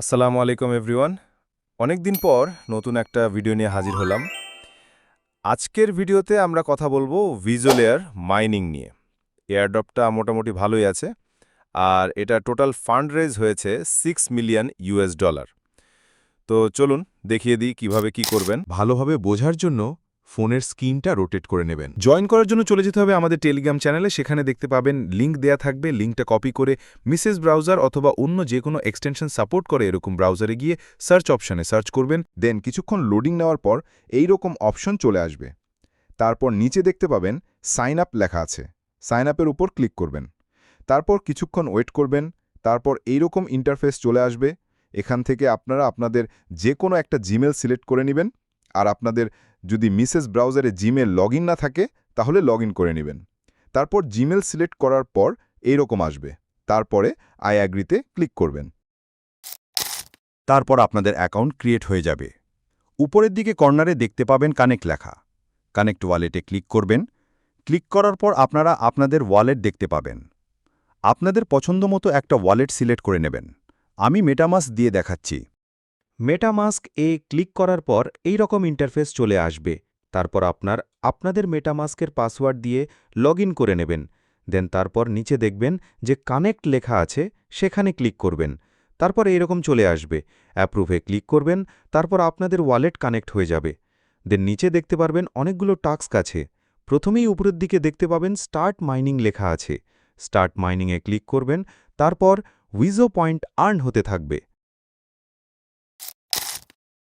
আসসালামু আলাইকুম, এভরিওয়ান। অনেক দিন পর নতুন একটা ভিডিও নিয়ে হাজির হলাম। আজকের ভিডিওতে আমরা কথা বলব ভিজুয়ালেয়ার মাইনিং নিয়ে। এয়ারড্রপটা মোটামুটি ভালোই আছে, আর এটা টোটাল ফান্ড রেজ হয়েছে সিক্স মিলিয়ন ইউএস ডলার তো চলুন দেখিয়ে দিই কীভাবে কি করবেন। ভালোভাবে বোঝার জন্য ফোনের স্ক্রিনটা রোটেট করে নেবেন। জয়েন করার জন্য চলে যেতে হবে আমাদের টেলিগ্রাম চ্যানেলে। সেখানে দেখতে পাবেন লিঙ্ক দেয়া থাকবে। লিঙ্কটা কপি করে মিসেস ব্রাউজার অথবা অন্য যে কোনো এক্সটেনশন সাপোর্ট করে এরকম ব্রাউজারে গিয়ে সার্চ অপশনে সার্চ করবেন। দেন কিছুক্ষণ লোডিং নেওয়ার পর এই রকম অপশন চলে আসবে। তারপর নিচে দেখতে পাবেন সাইন আপ লেখা আছে। সাইন আপের উপর ক্লিক করবেন। তারপর কিছুক্ষণ ওয়েট করবেন। তারপর এই রকম ইন্টারফেস চলে আসবে। এখান থেকে আপনারা আপনাদের যে কোনো একটা জিমেল সিলেক্ট করে নেবেন। আর আপনাদের যদি মিসেস ব্রাউজারে জিমেল লগ না থাকে, তাহলে লগ করে নেবেন। তারপর জিমেল সিলেক্ট করার পর এইরকম আসবে। তারপরে আই অ্যাগ্রিতে ক্লিক করবেন। তারপর আপনাদের অ্যাকাউন্ট ক্রিয়েট হয়ে যাবে। উপরের দিকে কর্নারে দেখতে পাবেন কানেক্ট লেখা। কানেক্ট ওয়ালেটে ক্লিক করবেন। ক্লিক করার পর আপনারা আপনাদের ওয়ালেট দেখতে পাবেন। আপনাদের পছন্দমতো একটা ওয়ালেট সিলেক্ট করে নেবেন। আমি মেটামাস দিয়ে দেখাচ্ছি। মেটামাস্ক এ ক্লিক করার পর এই রকম ইন্টারফেস চলে আসবে। তারপর আপনার, আপনাদের মেটামাস্কের পাসওয়ার্ড দিয়ে লগ করে নেবেন। দেন তারপর নিচে দেখবেন যে কানেক্ট লেখা আছে, সেখানে ক্লিক করবেন। তারপর এইরকম চলে আসবে। অ্যাপ্রুভে ক্লিক করবেন, তারপর আপনাদের ওয়ালেট কানেক্ট হয়ে যাবে। দেন নিচে দেখতে পারবেন অনেকগুলো টাস্ক আছে। প্রথমেই উপরের দিকে দেখতে পাবেন স্টার্ট মাইনিং লেখা আছে। স্টার্ট মাইনিংয়ে ক্লিক করবেন, তারপর উইজো পয়েন্ট আর্ন হতে থাকবে।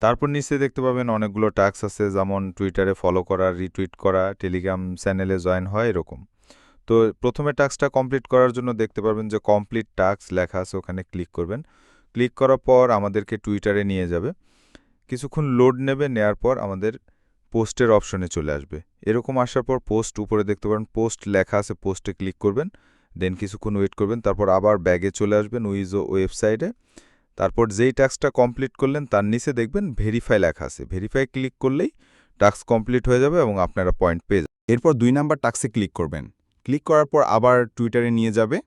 তারপর নিচে দেখতে পাবেন অনেকগুলো টাস্ক আছে, যেমন টুইটারে ফলো করা রিটুইট করা টেলিগ্রাম চ্যানেলে জয়েন হয়, এরকম। তো প্রথমে টাস্কটা কমপ্লিট করার জন্য দেখতে পারবেন যে কমপ্লিট টাস্ক লেখা আছে, ওখানে ক্লিক করবেন। ক্লিক করার পর আমাদেরকে টুইটারে নিয়ে যাবে। কিছুক্ষণ লোড নেবে, নেয়ার পর আমাদের পোস্টের অপশনে চলে আসবে। এরকম আসার পর পোস্ট উপরে দেখতে পারেন পোস্ট লেখা আছে পোস্টে ক্লিক করবেন। দেন কিছুক্ষণ ওয়েট করবেন, তারপর আবার ব্যাগে চলে আসবেন উইজো ওয়েবসাইটে তারপর যেই টাস্কটা কমপ্লিট করলেন, তার নিচে দেখবেন ভেরিফাই লেখা আছে। ভেরিফাই ক্লিক করলেই টাস্ক কমপ্লিট হয়ে যাবে এবং আপনারা পয়েন্ট পেয়ে এরপর দুই নাম্বার টাক্সে ক্লিক করবেন। ক্লিক করার পর আবার টুইটারে নিয়ে যাবে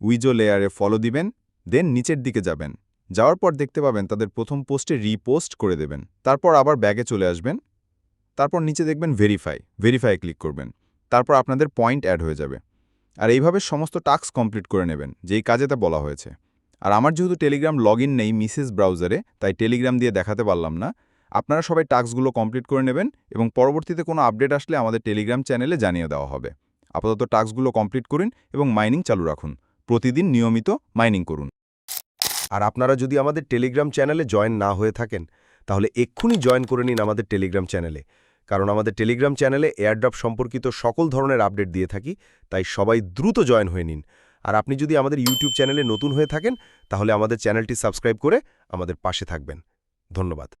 উইজো লেয়ারে ফলো দিবেন দেন নিচের দিকে যাবেন। যাওয়ার পর দেখতে পাবেন তাদের প্রথম পোস্টে রিপোস্ট করে দেবেন। তারপর আবার ব্যাগে চলে আসবেন। তারপর নিচে দেখবেন ভেরিফাই ভেরিফাই ক্লিক করবেন। তারপর আপনাদের পয়েন্ট অ্যাড হয়ে যাবে। আর এইভাবে সমস্ত টাস্ক কমপ্লিট করে নেবেন, যেই কাজে তা বলা হয়েছে। আর আমার যেহেতু টেলিগ্রাম লগ নেই মিসেস ব্রাউজারে তাই টেলিগ্রাম দিয়ে দেখাতে পারলাম না। আপনারা সবাই টাস্কগুলো কমপ্লিট করে নেবেন এবং পরবর্তীতে কোনো আপডেট আসলে আমাদের টেলিগ্রাম চ্যানেলে জানিয়ে দেওয়া হবে। আপাতত টাস্কগুলো কমপ্লিট করুন এবং মাইনিং চালু রাখুন। প্রতিদিন নিয়মিত মাইনিং করুন। আর আপনারা যদি আমাদের টেলিগ্রাম চ্যানেলে জয়েন না হয়ে থাকেন, তাহলে এক্ষুনি জয়েন করে নিন আমাদের টেলিগ্রাম চ্যানেলে কারণ আমাদের টেলিগ্রাম চ্যানেলে এয়ারড্রপ সম্পর্কিত সকল ধরনের আপডেট দিয়ে থাকি, তাই সবাই দ্রুত জয়েন হয়ে নিন। আর আপনি যদি আমাদের ইউটিউব চ্যানেলে নতুন হয়ে থাকেন, তাহলে আমাদের চ্যানেলটি সাবস্ক্রাইব করে আমাদের পাশে থাকবেন। ধন্যবাদ।